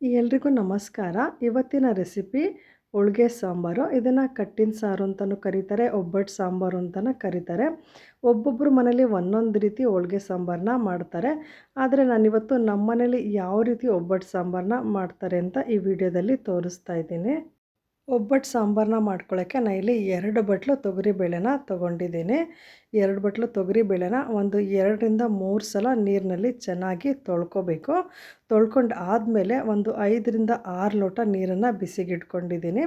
ಎಲ್ರಿಗೂ ನಮಸ್ಕಾರ. ಇವತ್ತಿನ ರೆಸಿಪಿ ಹೋಳಿಗೆ ಸಾಂಬಾರು. ಇದನ್ನು ಕಟ್ಟಿನ ಸಾರು ಅಂತಲೂ ಕರೀತಾರೆ, ಒಬ್ಬಟ್ಟು ಸಾಂಬಾರು ಅಂತಲೂ ಕರೀತಾರೆ. ಒಬ್ಬೊಬ್ಬರು ಮನೇಲಿ ಒಂದೊಂದು ರೀತಿ ಹೋಳಿಗೆ ಸಾಂಬಾರನ್ನ ಮಾಡ್ತಾರೆ. ಆದರೆ ನಾನಿವತ್ತು ನಮ್ಮ ಮನೇಲಿ ಯಾವ ರೀತಿ ಒಬ್ಬಟ್ಟು ಸಾಂಬಾರನ್ನ ಮಾಡ್ತಾರೆ ಅಂತ ಈ ವಿಡಿಯೋದಲ್ಲಿ ತೋರಿಸ್ತಾ ಇದ್ದೀನಿ. ಒಬ್ಬಟ್ಟು ಸಾಂಬಾರನ್ನ ಮಾಡ್ಕೊಳ್ಳೋಕ್ಕೆ ನಾನು ಇಲ್ಲಿ ಎರಡು ಬಟ್ಲು ತೊಗರಿ ಬೇಳೆನ ತೊಗೊಂಡಿದ್ದೀನಿ. ಎರಡು ಬಟ್ಲು ತೊಗರಿ ಬೇಳೆನ ಒಂದು ಎರಡರಿಂದ ಮೂರು ಸಲ ನೀರಿನಲ್ಲಿ ಚೆನ್ನಾಗಿ ತೊಳ್ಕೊಬೇಕು. ತೊಳ್ಕೊಂಡು ಆದಮೇಲೆ ಒಂದು ಐದರಿಂದ ಆರು ಲೋಟ ನೀರನ್ನು ಬಿಸಿಗಿಟ್ಕೊಂಡಿದ್ದೀನಿ.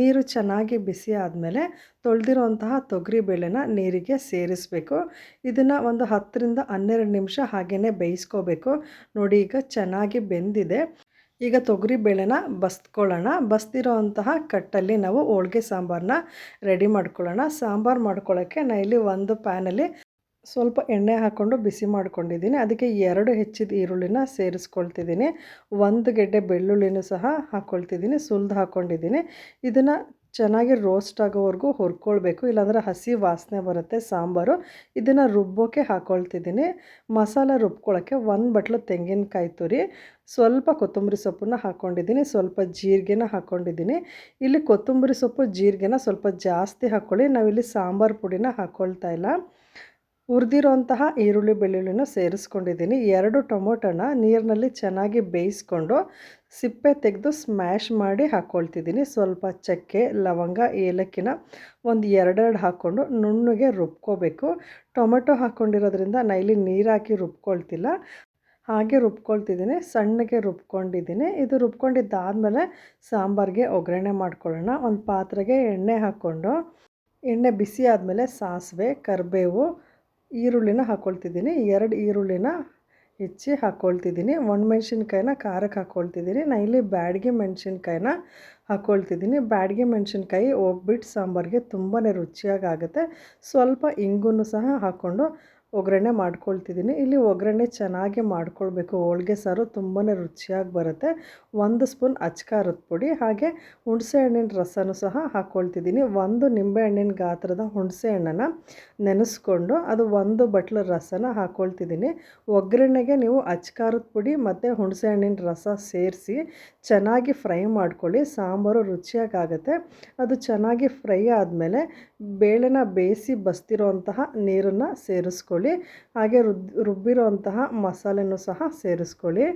ನೀರು ಚೆನ್ನಾಗಿ ಬಿಸಿ ಆದಮೇಲೆ ತೊಳೆದಿರುವಂತಹ ತೊಗರಿ ಬೇಳೆನ ನೀರಿಗೆ ಸೇರಿಸಬೇಕು. ಇದನ್ನು ಒಂದು ಹತ್ತರಿಂದ ಹನ್ನೆರಡು ನಿಮಿಷ ಹಾಗೆಯೇ ಬೇಯಿಸ್ಕೋಬೇಕು. ನೋಡಿ, ಈಗ ಚೆನ್ನಾಗಿ ಬೆಂದಿದೆ. ಈಗ ತೊಗರಿ ಬೇಳೆನ ಬಸ್ಕೊಳ್ಳೋಣ ಬಸ್ತಿರೋ ಅಂತಹ ಕಟ್ಟಲ್ಲಿ ನಾವು ಹೋಳ್ಗೆ ಸಾಂಬಾರನ್ನ ರೆಡಿ ಮಾಡ್ಕೊಳ್ಳೋಣ. ಸಾಂಬಾರು ಮಾಡ್ಕೊಳ್ಳೋಕ್ಕೆ ನಾನು ಇಲ್ಲಿ ಒಂದು ಪ್ಯಾನಲ್ಲಿ ಸ್ವಲ್ಪ ಎಣ್ಣೆ ಹಾಕ್ಕೊಂಡು ಬಿಸಿ ಮಾಡ್ಕೊಂಡಿದ್ದೀನಿ. ಅದಕ್ಕೆ ಎರಡು ಹೆಚ್ಚಿದ ಈರುಳ್ಳಿನ ಸೇರಿಸ್ಕೊಳ್ತಿದ್ದೀನಿ. ಒಂದು ಗೆಡ್ಡೆ ಬೆಳ್ಳುಳ್ಳಿನೂ ಸಹ ಹಾಕ್ಕೊಳ್ತಿದ್ದೀನಿ. ಸುಲಿದು ಹಾಕ್ಕೊಂಡಿದ್ದೀನಿ. ಇದನ್ನು ಚೆನ್ನಾಗಿ ರೋಸ್ಟ್ ಆಗೋವರೆಗೂ ಹುರ್ಕೊಳ್ಬೇಕು, ಇಲ್ಲಾಂದರೆ ಹಸಿ ವಾಸನೆ ಬರುತ್ತೆ ಸಾಂಬಾರು. ಇದನ್ನು ರುಬ್ಬೋಕ್ಕೆ ಹಾಕ್ಕೊಳ್ತಿದ್ದೀನಿ ಮಸಾಲ ರುಬ್ಕೊಳ್ಳೋಕ್ಕೆ ಒಂದು ಬಟ್ಲು ತೆಂಗಿನಕಾಯಿ ತುರಿ, ಸ್ವಲ್ಪ ಕೊತ್ತಂಬರಿ ಸೊಪ್ಪನ್ನ ಹಾಕ್ಕೊಂಡಿದ್ದೀನಿ ಸ್ವಲ್ಪ ಜೀರಿಗೆನ ಹಾಕ್ಕೊಂಡಿದ್ದೀನಿ ಇಲ್ಲಿ ಕೊತ್ತಂಬರಿ ಸೊಪ್ಪು, ಜೀರಿಗೆನ ಸ್ವಲ್ಪ ಜಾಸ್ತಿ ಹಾಕ್ಕೊಳ್ಳಿ ನಾವಿಲ್ಲಿ ಸಾಂಬಾರು ಪುಡಿನ ಹಾಕ್ಕೊಳ್ತಾ ಇಲ್ಲ. ಹುರಿದಿರೋಂತಹ ಈರುಳ್ಳಿ ಬೆಳ್ಳುಳ್ಳಿನ ಸೇರಿಸ್ಕೊಂಡಿದ್ದೀನಿ. ಎರಡು ಟೊಮೊಟೊನ ನೀರಿನಲ್ಲಿ ಚೆನ್ನಾಗಿ ಬೇಯಿಸ್ಕೊಂಡು ಸಿಪ್ಪೆ ತೆಗೆದು ಸ್ಮ್ಯಾಶ್ ಮಾಡಿ ಹಾಕ್ಕೊಳ್ತಿದ್ದೀನಿ ಸ್ವಲ್ಪ ಚಕ್ಕೆ, ಲವಂಗ, ಏಲಕ್ಕಿನ ಒಂದು ಎರಡೆರಡು ಹಾಕ್ಕೊಂಡು ನುಣ್ಣಗೆ ರುಬ್ಕೋಬೇಕು. ಟೊಮೆಟೊ ಹಾಕ್ಕೊಂಡಿರೋದ್ರಿಂದ ನೈಲಿ ನೀರು ಹಾಕಿ ರುಬ್ಕೊಳ್ತಿಲ್ಲ. ಹಾಗೆ ರುಬ್ಕೊಳ್ತಿದ್ದೀನಿ. ಸಣ್ಣಗೆ ರುಬ್ಕೊಂಡಿದ್ದೀನಿ. ಇದು ರುಬ್ಕೊಂಡಿದ್ದಾದಮೇಲೆ ಸಾಂಬಾರಿಗೆ ಒಗ್ಗರಣೆ ಮಾಡ್ಕೊಳ್ಳೋಣ. ಒಂದು ಪಾತ್ರೆಗೆ ಎಣ್ಣೆ ಹಾಕ್ಕೊಂಡು, ಎಣ್ಣೆ ಬಿಸಿ ಆದಮೇಲೆ ಸಾಸಿವೆ, ಕರಿಬೇವು ಈರುಳ್ಳಿನ ಹಾಕ್ಕೊಳ್ತಿದ್ದೀನಿ ಎರಡು ಈರುಳ್ಳಿನ ಹೆಚ್ಚಿ ಹಾಕ್ಕೊಳ್ತಿದ್ದೀನಿ ಒಣಮೆಣ್ಸಿನ್ಕಾಯಿನ ಖಾರಕ್ಕೆ ಹಾಕ್ಕೊಳ್ತಿದ್ದೀನಿ ನಾನು ಇಲ್ಲಿ ಬ್ಯಾಡಿಗೆ ಮೆಣಸಿನ್ಕಾಯಿನ ಹಾಕ್ಕೊಳ್ತಿದ್ದೀನಿ ಬ್ಯಾಡಿಗೆ ಮೆಣಸಿನ್ಕಾಯಿ ಒಬ್ಬಿಟ್ಟು ಸಾಂಬಾರಿಗೆ ತುಂಬಾ ರುಚಿಯಾಗಿ ಆಗುತ್ತೆ. ಸ್ವಲ್ಪ ಇಂಗು ಸಹ ಹಾಕ್ಕೊಂಡು ಒಗ್ಗರಣೆ ಮಾಡ್ಕೊಳ್ತಿದ್ದೀನಿ. ಇಲ್ಲಿ ಒಗ್ಗರಣೆ ಚೆನ್ನಾಗಿ ಮಾಡ್ಕೊಳ್ಬೇಕು. ಹೋಳ್ಗೆ ಸಾರು ತುಂಬಾ ರುಚಿಯಾಗಿ ಬರುತ್ತೆ. ಒಂದು ಸ್ಪೂನ್ ಅಚ್ಕಾರದ ಪುಡಿ, ಹಾಗೆ ಹುಣಸೆ ಹಣ್ಣಿನ ರಸನೂ ಸಹ ಹಾಕ್ಕೊಳ್ತಿದ್ದೀನಿ ಒಂದು ನಿಂಬೆ ಹಣ್ಣಿನ ಗಾತ್ರದ ಹುಣಸೆ ಹಣ್ಣನ್ನು ನೆನೆಸ್ಕೊಂಡು ಅದು ಒಂದು ಬಟ್ಲು ರಸನ ಹಾಕ್ಕೊಳ್ತಿದ್ದೀನಿ ಒಗ್ಗರಣೆಗೆ ನೀವು ಅಚ್ಕಾರದ ಪುಡಿ ಮತ್ತು ಹುಣಸೆ ಹಣ್ಣಿನ ರಸ ಸೇರಿಸಿ ಚೆನ್ನಾಗಿ ಫ್ರೈ ಮಾಡ್ಕೊಳ್ಳಿ. ಸಾಂಬಾರು ರುಚಿಯಾಗುತ್ತೆ ಅದು ಚೆನ್ನಾಗಿ ಫ್ರೈ ಆದಮೇಲೆ ಬೇಳೆನ ಬೇಯಿಸಿ ಬಸ್ತಿರೋಂತಹ ನೀರನ್ನು ಸೇರಿಸ್ಕೊಳ್ಳಿ. ಹಾಗೆ ರುಬ್ ರುಬ್ಬಿರೋಂತಹ ಮಸಾಲೆನೂ ಸಹ ಸೇರಿಸ್ಕೊಳ್ಳಿ.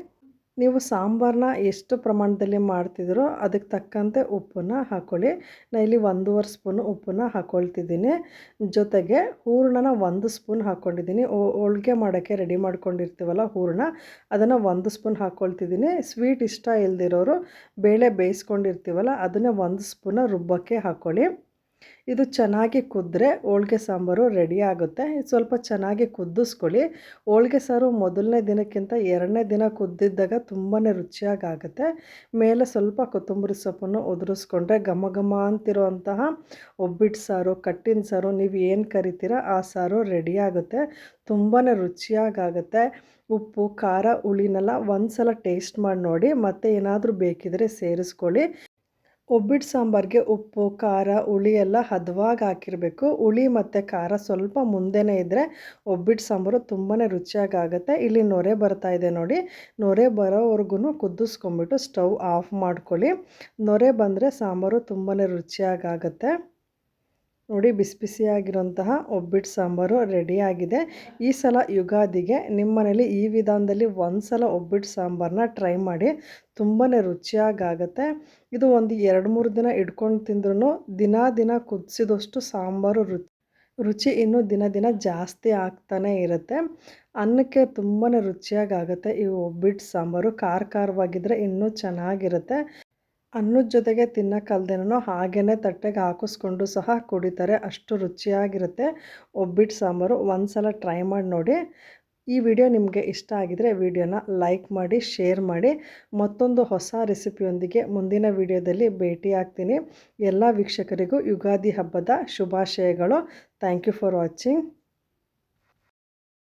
ನೀವು ಸಾಂಬಾರನ್ನ ಎಷ್ಟು ಪ್ರಮಾಣದಲ್ಲಿ ಮಾಡ್ತಿದ್ದೀರೋ ಅದಕ್ಕೆ ತಕ್ಕಂತೆ ಉಪ್ಪನ್ನು ಹಾಕ್ಕೊಳ್ಳಿ ನಾನು ಇಲ್ಲಿ ಒಂದೂವರೆ ಸ್ಪೂನ್ ಉಪ್ಪನ್ನು ಹಾಕ್ಕೊಳ್ತಿದ್ದೀನಿ ಜೊತೆಗೆ ಹೂರಣನ ಒಂದು ಸ್ಪೂನ್ ಹಾಕ್ಕೊಂಡಿದ್ದೀನಿ ಹೋಳ್ಗೆ ಮಾಡೋಕ್ಕೆ ರೆಡಿ ಮಾಡ್ಕೊಂಡಿರ್ತೀವಲ್ಲ ಹೂರಣ, ಅದನ್ನು ಒಂದು ಸ್ಪೂನ್ ಹಾಕ್ಕೊಳ್ತಿದ್ದೀನಿ ಸ್ವೀಟ್ ಇಷ್ಟ ಇಲ್ದಿರೋರು ಬೇಳೆ ಬೇಯಿಸ್ಕೊಂಡಿರ್ತೀವಲ್ಲ ಅದನ್ನೇ ಒಂದು ಸ್ಪೂನ ರುಬ್ಬಕ್ಕೆ ಹಾಕ್ಕೊಳ್ಳಿ ಇದು ಚೆನ್ನಾಗಿ ಕುದ್ದರೆ ಹೋಳ್ಗೆ ಸಾಂಬಾರು ರೆಡಿ ಆಗುತ್ತೆ. ಸ್ವಲ್ಪ ಚೆನ್ನಾಗಿ ಕುದ್ದಿಸ್ಕೊಳ್ಳಿ ಹೋಳ್ಗೆ ಸಾರು ಮೊದಲನೇ ದಿನಕ್ಕಿಂತ ಎರಡನೇ ದಿನ ಕುದ್ದಿದ್ದಾಗ ತುಂಬಾ ರುಚಿಯಾಗುತ್ತೆ ಮೇಲೆ ಸ್ವಲ್ಪ ಕೊತ್ತಂಬರಿ ಸೊಪ್ಪನ್ನು ಉದುರಿಸ್ಕೊಂಡ್ರೆ ಘಮ ಘಮ ಅಂತಿರುವಂತಹ ಒಬ್ಬಿಟ್ಟು ಸಾರು, ಕಟ್ಟಿನ ಸಾರು, ನೀವು ಏನು ಕರಿತೀರ ಆ ಸಾರು ರೆಡಿ ಆಗುತ್ತೆ. ತುಂಬಾ ರುಚಿಯಾಗುತ್ತೆ ಉಪ್ಪು, ಖಾರ, ಹುಳಿನೆಲ್ಲ ಒಂದು ಸಲ ಟೇಸ್ಟ್ ಮಾಡಿ ನೋಡಿ. ಮತ್ತೆ ಏನಾದರೂ ಬೇಕಿದ್ರೆ ಸೇರಿಸ್ಕೊಳ್ಳಿ. ಒಬ್ಬಿಟ್ಟು ಸಾಂಬಾರಿಗೆ ಉಪ್ಪು, ಖಾರ, ಹುಳಿ ಎಲ್ಲ ಹದವಾಗಿ ಹಾಕಿರಬೇಕು. ಹುಳಿ ಮತ್ತು ಖಾರ ಸ್ವಲ್ಪ ಮುಂದೆನೇ ಇದ್ದರೆ ಒಬ್ಬಿಟ್ಟು ಸಾಂಬಾರು ತುಂಬಾ ರುಚಿಯಾಗುತ್ತೆ ಇಲ್ಲಿ ನೊರೆ ಬರ್ತಾ ಇದೆ ನೋಡಿ. ನೊರೆ ಬರೋವರೆಗೂ ಕುದಿಸ್ಕೊಂಬಿಟ್ಟು ಸ್ಟವ್ ಆಫ್ ಮಾಡ್ಕೊಳ್ಳಿ. ನೊರೆ ಬಂದರೆ ಸಾಂಬಾರು ತುಂಬಾ ರುಚಿಯಾಗುತ್ತೆ ನೋಡಿ ಬಿಸಿ ಬಿಸಿಯಾಗಿರುವಂತಹ ಒಬ್ಬಿಟ್ಟು ಸಾಂಬಾರು ರೆಡಿಯಾಗಿದೆ ಈ ಸಲ ಯುಗಾದಿಗೆ ನಿಮ್ಮ ಮನೇಲಿ ಈ ವಿಧಾನದಲ್ಲಿ ಒಂದು ಸಲ ಒಬ್ಬಿಟ್ಟು ಸಾಂಬಾರನ್ನ ಟ್ರೈ ಮಾಡಿ ತುಂಬಾ ರುಚಿಯಾಗುತ್ತೆ ಇದು ಒಂದು ಎರಡು ಮೂರು ದಿನ ಇಟ್ಕೊಂಡು ತಿಂದ್ರೂ ದಿನ ದಿನ ಕುದಿಸಿದಷ್ಟು ಸಾಂಬಾರು ರುಚಿ ರುಚಿ ಇನ್ನೂ ದಿನ ದಿನ ಜಾಸ್ತಿ ಆಗ್ತಾನೆ ಇರುತ್ತೆ. ಅನ್ನಕ್ಕೆ ತುಂಬಾ ರುಚಿಯಾಗುತ್ತೆ ಈ ಒಬ್ಬಿಟ್ಟು ಸಾಂಬಾರು. ಖಾರ ಖಾರವಾಗಿದ್ದರೆ ಇನ್ನೂ ಚೆನ್ನಾಗಿರುತ್ತೆ. ಅನ್ನದ ಜೊತೆಗೆ ತಿನ್ನೋಕ್ಕಲ್ದೇನೋ ಹಾಗೇ ತಟ್ಟೆಗೆ ಹಾಕಿಸ್ಕೊಂಡು ಸಹ ಕುಡಿತಾರೆ. ಅಷ್ಟು ರುಚಿಯಾಗಿರುತ್ತೆ. ಒಬ್ಬಿಟ್ಟು ಸಾಂಬಾರು ಒಂದು ಸಲ ಟ್ರೈ ಮಾಡಿ ನೋಡಿ. ಈ ವಿಡಿಯೋ ನಿಮಗೆ ಇಷ್ಟ ಆಗಿದರೆ ವಿಡಿಯೋನ ಲೈಕ್ ಮಾಡಿ, ಶೇರ್ ಮಾಡಿ. ಮತ್ತೊಂದು ಹೊಸ ರೆಸಿಪಿಯೊಂದಿಗೆ ಮುಂದಿನ ವಿಡಿಯೋದಲ್ಲಿ ಭೇಟಿ ಆಗ್ತೀನಿ. ಎಲ್ಲ ವೀಕ್ಷಕರಿಗೂ ಯುಗಾದಿ ಹಬ್ಬದ ಶುಭಾಶಯಗಳು. Thank you for watching.